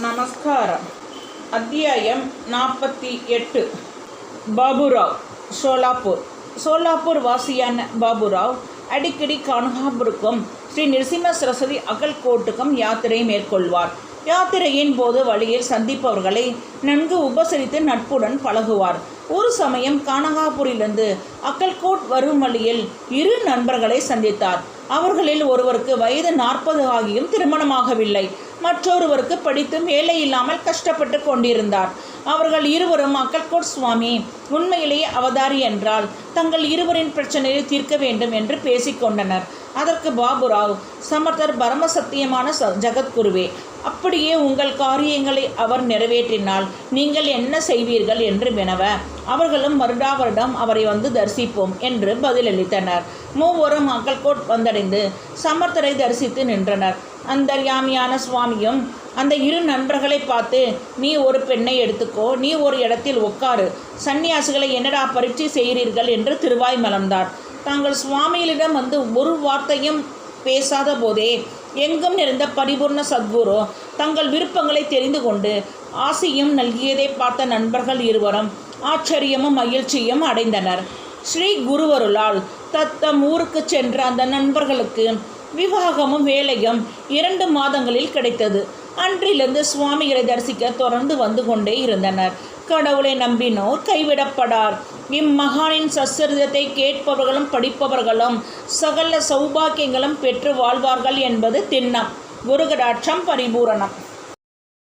நமஸ்காரம். அத்தியாயம் நாற்பத்தி எட்டு. பாபுராவ் சோலாப்பூர். சோலாப்பூர் வாசியான பாபுராவ் அடிக்கடி கானகாபுருக்கும் ஸ்ரீ நிருசிம்ம சரஸ்வதி அகல்கோட்டுக்கும் யாத்திரை மேற்கொள்வார். யாத்திரையின் போது வழியில் சந்திப்பவர்களை நன்கு உபசரித்து நட்புடன் பழகுவார். ஒரு சமயம் கானகாபூரிலிருந்து அக்கல்கோட் வரும் வழியில் இரு நண்பர்களை சந்தித்தார். அவர்களில் ஒருவருக்கு வயது நாற்பது ஆகியும் திருமணமாகவில்லை. மற்றொருவருக்கு படித்தும் வேலை இல்லாமல் கஷ்டப்பட்டு கொண்டிருந்தார். அவர்கள் இருவரும் அக்கல்கோட் சுவாமி உண்மையிலேயே அவதாரி என்றால் தங்கள் இருவரின் பிரச்சனையை தீர்க்க வேண்டும் என்று பேசிக்கொண்டனர் அதற்கு பாபுராவ் சமர்த்தர் பரமசத்தியமான ச ஜகத்குருவே அப்படியே உங்கள் காரியங்களை அவர் நிறைவேற்றினால் நீங்கள் என்ன செய்வீர்கள் என்று வினவ அவர்களும் வருடா வருடம் அவரை வந்து தரிசிப்போம் என்று பதிலளித்தனர். மூவரும் அக்கல்கோட் வந்தடைந்து சமர்த்தரை தரிசித்து நின்றனர். அந்தர்யாமியான சுவாமியும் அந்த இரு நண்பர்களை பார்த்து நீ ஒரு பெண்ணை எடுத்துக்கோ நீ ஒரு இடத்தில் உட்காரு. சன்னியாசிகளை என்னடா பரீட்சை செய்கிறீர்கள்? என்று திருவாய் மலர்ந்தார். தாங்கள் சுவாமியிலிடம் வந்து ஒரு வார்த்தையும் பேசாத போதே எங்கும் நிறைந்த பரிபூர்ண சத்குரு தங்கள் விருப்பங்களை தெரிந்து கொண்டு ஆசையும் நல்கியதை பார்த்த நண்பர்கள் இருவரும் ஆச்சரியமும் மகிழ்ச்சியும் அடைந்தனர். ஸ்ரீ குருவருளால் தத்தம் ஊருக்கு சென்ற அந்த நண்பர்களுக்கு விவாகமும் வேலையும் இரண்டு மாதங்களில் கிடைத்தது. அன்றிலிருந்து சுவாமிகளை தரிசிக்க தொடர்ந்து வந்து கொண்டே இருந்தனர். கடவுளை நம்பினோர் கைவிடப்படார். இம்மகானின் சச்சரிதத்தை கேட்பவர்களும் படிப்பவர்களும் சகல சௌபாக்கியங்களும் பெற்று வாழ்வார்கள் என்பது திண்ணம். குருகடாட்சம் பரிபூரணம்.